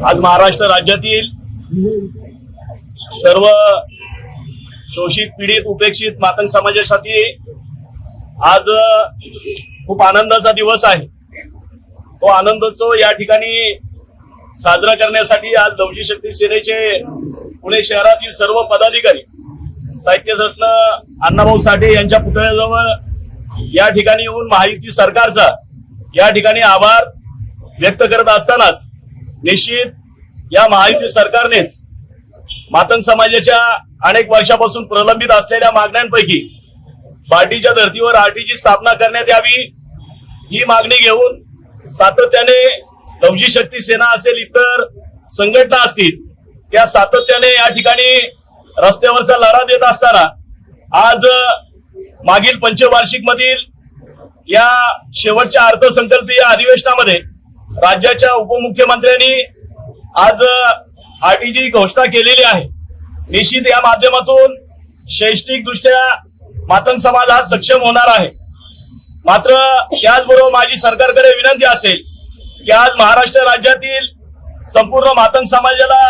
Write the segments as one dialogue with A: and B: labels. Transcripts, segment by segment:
A: आज महाराष्ट्र राज्यातील सर्व शोषित पीडित उपेक्षित मातंग समाजासाठी आज खूप आनंदाचा दिवस आहे. तो आनंदोत्सव या ठिकाणी साजरा करण्यासाठी आज लवजी शक्ती सेनेचे पुणे शहरातील सर्व पदाधिकारी साहित्यरत्न अण्णाभाऊ साठे यांच्या पुतळ्याजवळ या ठिकाणी येऊन महायुती सरकारचा या ठिकाणी आभार व्यक्त करत असतानाच निश्चित या महायुती सरकारनेच मातंग समाजाच्या अनेक वर्षापासून प्रलंबित असलेल्या मागण्यांपैकी पार्टीच्या धर्तीवर आरटीची स्थापना करण्यात यावी ही मागणी घेऊन सातत्याने लवजी शक्ती सेना असेल इतर संघटना असतील त्या सातत्याने या ठिकाणी रस्त्यावरचा लढा देत असताना आज मागील पंचवार्षिक मधील या शेवटच्या अर्थसंकल्पीय अधिवेशनामध्ये राज्याच्या उपमुख्यमंत्र्यांनी आज आरटीजी घोषणा केलेली आहे. निश्चित या माध्यमातून शैक्षणिक दृष्ट्या मातंग समाज हा सक्षम होणार आहे. मात्र त्याचबरोबर माझी सरकारकडे विनंती असेल की आज महाराष्ट्र राज्यातील संपूर्ण मातंग समाजाला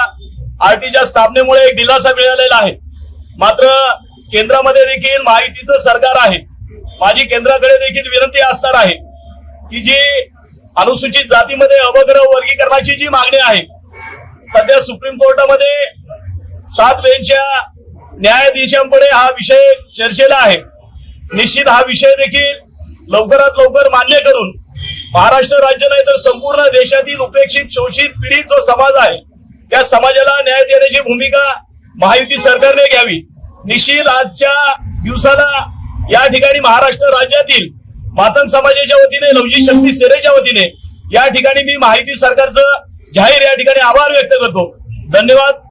A: आरटीच्या स्थापनेमुळे एक दिलासा मिळालेला आहे. मात्र केंद्रामध्ये देखील माहितीचं सरकार आहे. माझी केंद्राकडे देखील विनंती असणार आहे की जी अनुसूचित जातीमध्ये अवग्रह वर्गीकरणाची जी मागणी आहे सध्या सुप्रीम कोर्टामध्ये सात बेंचच्या न्यायाधीशांपुढे हा विषय चर्चेला आहे. निश्चित हा विषय देखील लवकरात लवकर मान्य करून महाराष्ट्र राज्य नाही तर संपूर्ण देशातील उपेक्षित शोषित पीडित जो समाज आहे त्या समाजाला न्याय देण्याची भूमिका महायुती सरकारने घ्यावी. निश्चित आजच्या दिवसाला या ठिकाणी महाराष्ट्र राज्यातील मातंग समाजाच्या वतीने लवजी शक्ती सेनेच्या वतीने या ठिकाणी मी माहिती सरकारचं जाहीर या ठिकाणी आभार व्यक्त करतो. धन्यवाद.